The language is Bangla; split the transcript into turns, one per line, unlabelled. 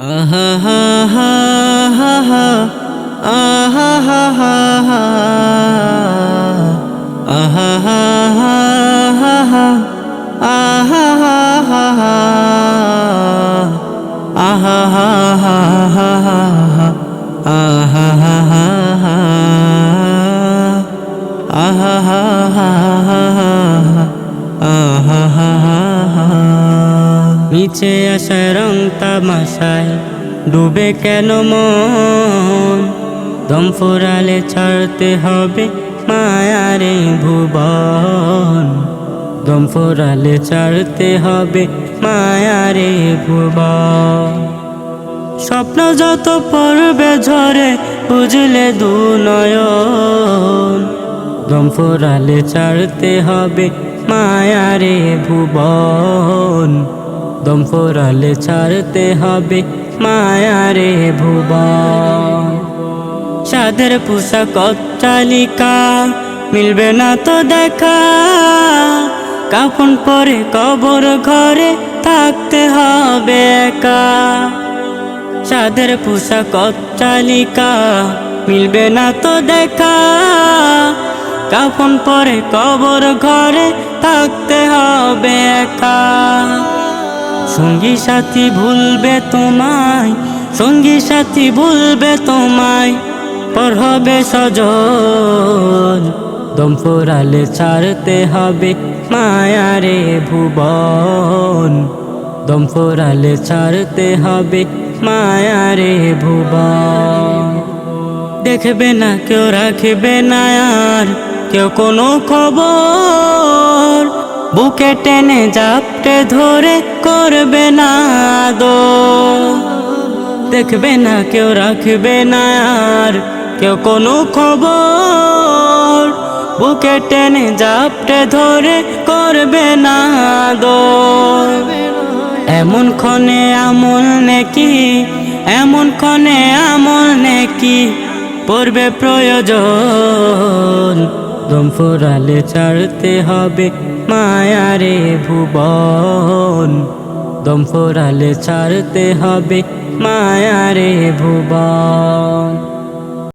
আহা হা হা হা হা আহা হা হা হা হা হা আহা হা হা হা আহা হা হা হা আহা হা হা হা নিচে আসা রং তামাশায়। ডুবে কেন মন? দম ফুরালে ছাড়তে হবে মায়ারে ভুবন। দম ফুরালে ছাড়তে হবে মায়ারে ভুবন। স্বপ্ন যত পড়বে ঝরে, বুঝলে দু নয়ন। দম ফুরালে ছাড়তে হবে মায়ারে ভুবন। দম ফুরালে ছাড়তে হবে মায়ারে ভুবন সাদের পোশাক অট্টালিকা, মিলবে না তো দেখা। কাপন পরে কবর ঘরে থাকতে হবে একা। সাদের পোশাক অট্টালিকা, মিলবে না তো দেখা। কাপন পরে কবর ঘরে থাকতে হবে একা। সঙ্গী সাথী ভুলবে তোমায়, সঙ্গী সাথী ভুলবে তোমায়, পর হবে সজল। দম ফুরালে ছাড়তে হবে মায়ারে ভুবন। দম ফুরালে ছাড়তে হবে মায়ারে ভুবন। দেখবে না, কেউ রাখবে না আর, কেউ কোনো খবর। বুকে টেনে জাপটে ধরে করবে না দো দেখবে না, কেউ রাখবে না আর কেউ কোনো খবর। বুকে টেনে জাপটে ধরে করবে না দো এমন ক্ষণে আমল নেকি, এমন ক্ষণে আমল নেকি, পড়বে প্রয়োজন। দম ফুরালে ছাড়তে হবে মায়ারে ভুবন দম ছাড়তে হবে মায়ারে ভুবন।